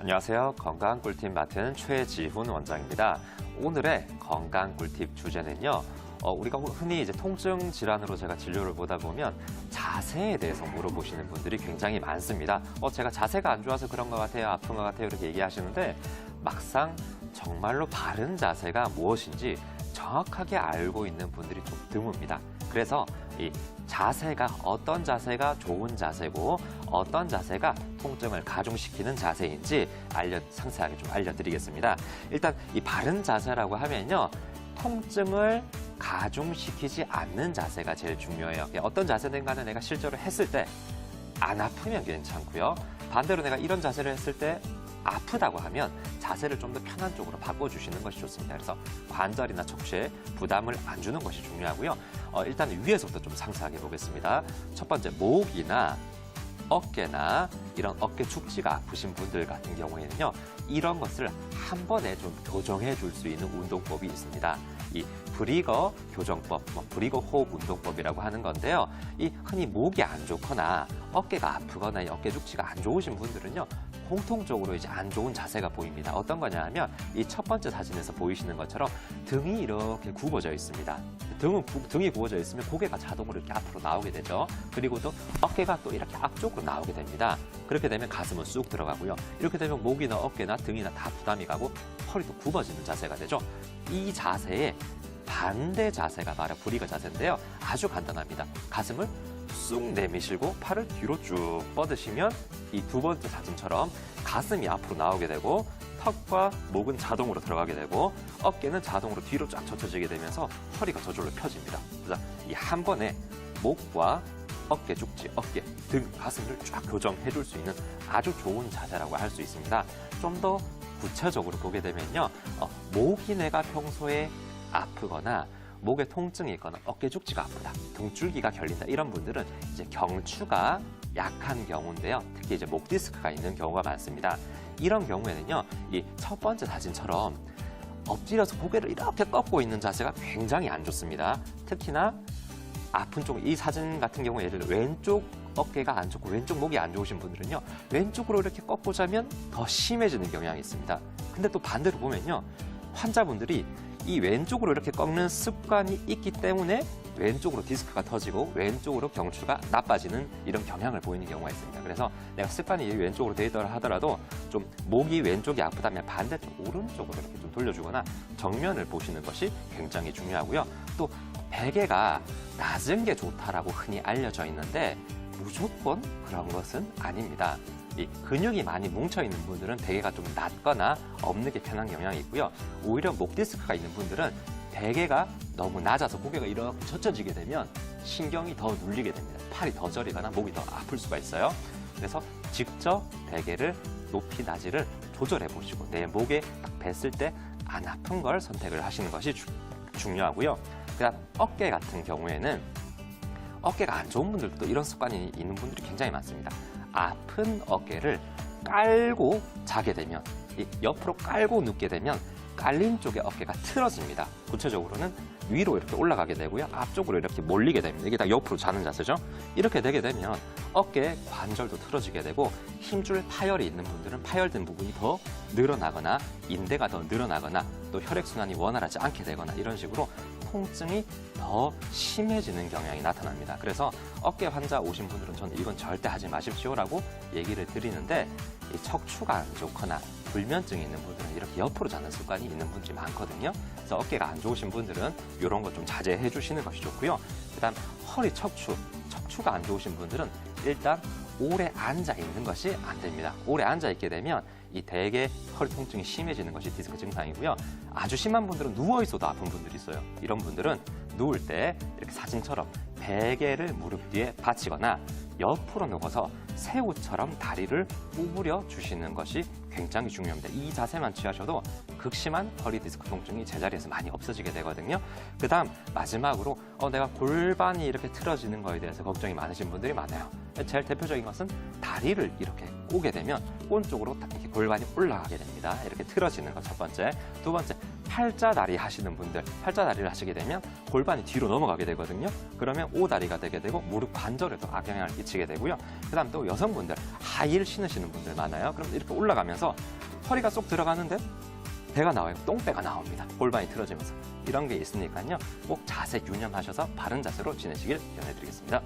안녕하세요. 건강 꿀팁 맡은 최지훈 원장입니다. 오늘의 건강 꿀팁 주제는요. 어, 우리가 흔히 이제 통증 질환으로 제가 진료를 보다 보면 자세에 대해서 물어보시는 분들이 굉장히 많습니다. 어, 제가 자세가 안 좋아서 그런 것 같아요. 아픈 것 같아요. 이렇게 얘기하시는데 막상 정말로 바른 자세가 무엇인지 정확하게 알고 있는 분들이 좀 드뭅니다. 그래서 이 자세가 어떤 자세가 좋은 자세고 어떤 자세가 통증을 가중시키는 자세인지 알려 상세하게 좀 알려드리겠습니다. 일단 이 바른 자세라고 하면요. 통증을 가중시키지 않는 자세가 제일 중요해요. 어떤 자세든 간에 내가 실제로 했을 때 안 아프면 괜찮고요. 반대로 내가 이런 자세를 했을 때 아프다고 하면 자세를 좀 더 편한 쪽으로 바꿔주시는 것이 좋습니다. 그래서 관절이나 척추에 부담을 안 주는 것이 중요하고요. 어, 일단 위에서부터 좀 상세하게 보겠습니다. 첫 번째, 목이나 어깨나 이런 어깨 축지가 아프신 분들 같은 경우에는요, 이런 것을 한 번에 좀 교정해 줄 수 있는 운동법이 있습니다. 이 브리거 교정법, 뭐 브리거 호흡 운동법이라고 하는 건데요. 이 흔히 목이 안 좋거나 어깨가 아프거나 이 어깨 축지가 안 좋으신 분들은요, 공통적으로 이제 안 좋은 자세가 보입니다. 어떤 거냐 하면 이 첫 번째 사진에서 보이시는 것처럼 등이 이렇게 굽어져 있습니다. 등은 구- 등이 구워져 있으면 고개가 자동으로 이렇게 앞으로 나오게 되죠. 그리고 또 어깨가 또 이렇게 앞쪽으로 나오게 됩니다. 그렇게 되면 가슴은 쑥 들어가고요. 이렇게 되면 목이나 어깨나 등이나 다 부담이 가고 허리도 굽어지는 자세가 되죠. 이 자세의 반대 자세가 바로 브리거 자세인데요. 아주 간단합니다. 가슴을 쑥 내미시고 팔을 뒤로 쭉 뻗으시면 이 두 번째 사진처럼 가슴이 앞으로 나오게 되고 턱과 목은 자동으로 들어가게 되고 어깨는 자동으로 뒤로 쫙 젖혀지게 되면서 허리가 저절로 펴집니다. 그래서 이 한 번에 목과 어깨 죽지, 어깨, 등, 가슴을 쫙 교정해 줄 수 있는 아주 좋은 자세라고 할 수 있습니다. 좀 더 구체적으로 보게 되면요. 어, 목이 내가 평소에 아프거나 목에 통증이 있거나 어깨 죽지가 아프다, 등줄기가 결린다 이런 분들은 이제 경추가 약한 경우인데요. 특히 이제 목 디스크가 있는 경우가 많습니다. 이런 경우에는요, 이 첫 번째 사진처럼 엎드려서 고개를 이렇게 꺾고 있는 자세가 굉장히 안 좋습니다. 특히나 아픈 쪽, 이 사진 같은 경우 예를 들어 왼쪽 어깨가 안 좋고 왼쪽 목이 안 좋으신 분들은요, 왼쪽으로 이렇게 꺾고 자면 더 심해지는 경향이 있습니다. 근데 또 반대로 보면요, 환자분들이 이 왼쪽으로 이렇게 꺾는 습관이 있기 때문에 왼쪽으로 디스크가 터지고 왼쪽으로 경추가 나빠지는 이런 경향을 보이는 경우가 있습니다. 그래서 내가 습관이 왼쪽으로 돼 있더라 하더라도 좀 목이 왼쪽이 아프다면 반대쪽 오른쪽으로 이렇게 좀 돌려주거나 정면을 보시는 것이 굉장히 중요하고요. 또 베개가 낮은 게 좋다라고 흔히 알려져 있는데 무조건 그런 것은 아닙니다. 이 근육이 많이 뭉쳐 있는 분들은 베개가 좀 낮거나 없는 게 편한 경향이 있고요. 오히려 목 디스크가 있는 분들은 베개가 너무 낮아서 고개가 이렇게 젖혀지게 되면 신경이 더 눌리게 됩니다. 팔이 더 저리거나 목이 더 아플 수가 있어요. 그래서 직접 베개를 높이 낮이를 조절해 보시고 내 목에 딱 뱄을 때 안 아픈 걸 선택을 하시는 것이 주- 중요하고요. 그다음 어깨 같은 경우에는 어깨가 안 좋은 분들도 이런 습관이 있는 분들이 굉장히 많습니다. 아픈 어깨를 깔고 자게 되면 이 옆으로 깔고 눕게 되면 깔린 쪽의 어깨가 틀어집니다. 구체적으로는 위로 이렇게 올라가게 되고요. 앞쪽으로 이렇게 몰리게 됩니다. 이게 다 옆으로 자는 자세죠. 이렇게 되게 되면 어깨 관절도 틀어지게 되고 힘줄 파열이 있는 분들은 파열된 부분이 더 늘어나거나 인대가 더 늘어나거나 또 혈액순환이 원활하지 않게 되거나 이런 식으로 통증이 더 심해지는 경향이 나타납니다. 그래서 어깨 환자 오신 분들은 저는 이건 절대 하지 마십시오라고 얘기를 드리는데 이 척추가 안 좋거나 불면증이 있는 분들은 이렇게 옆으로 자는 습관이 있는 분들이 많거든요. 그래서 어깨가 안 좋으신 분들은 이런 것좀 자제해 주시는 것이 좋고요. 그다음 허리 척추, 척추가 안 좋으신 분들은 일단 오래 앉아 있는 것이 안 됩니다. 오래 앉아 있게 되면 이 대개 허리 통증이 심해지는 것이 디스크 증상이고요. 아주 심한 분들은 누워 있어도 아픈 분들이 있어요. 이런 분들은 누울 때 이렇게 사진처럼 베개를 무릎 뒤에 받치거나 옆으로 누워서 새우처럼 다리를 구부려 주시는 것이 굉장히 중요합니다. 이 자세만 취하셔도 극심한 허리 디스크 통증이 제자리에서 많이 없어지게 되거든요. 그 다음 마지막으로 어, 내가 골반이 이렇게 틀어지는 거에 대해서 걱정이 많으신 분들이 많아요. 제일 대표적인 것은 다리를 이렇게 꼬게 되면 온 쪽으로 다 이렇게 골반이 올라가게 됩니다. 이렇게 틀어지는 것 첫 번째. 두 번째, 팔자다리 하시는 분들, 팔자다리를 하시게 되면 골반이 뒤로 넘어가게 되거든요. 그러면 오다리가 되게 되고 무릎 관절에도 악영향을 끼치게 되고요. 그다음 또 여성분들 하이힐 신으시는 분들 많아요. 그럼 이렇게 올라가면서 허리가 쏙 들어가는데 배가 나와요. 똥배가 나옵니다. 골반이 틀어지면서 이런 게 있으니까요. 꼭 자세 유념하셔서 바른 자세로 지내시길 권해드리겠습니다.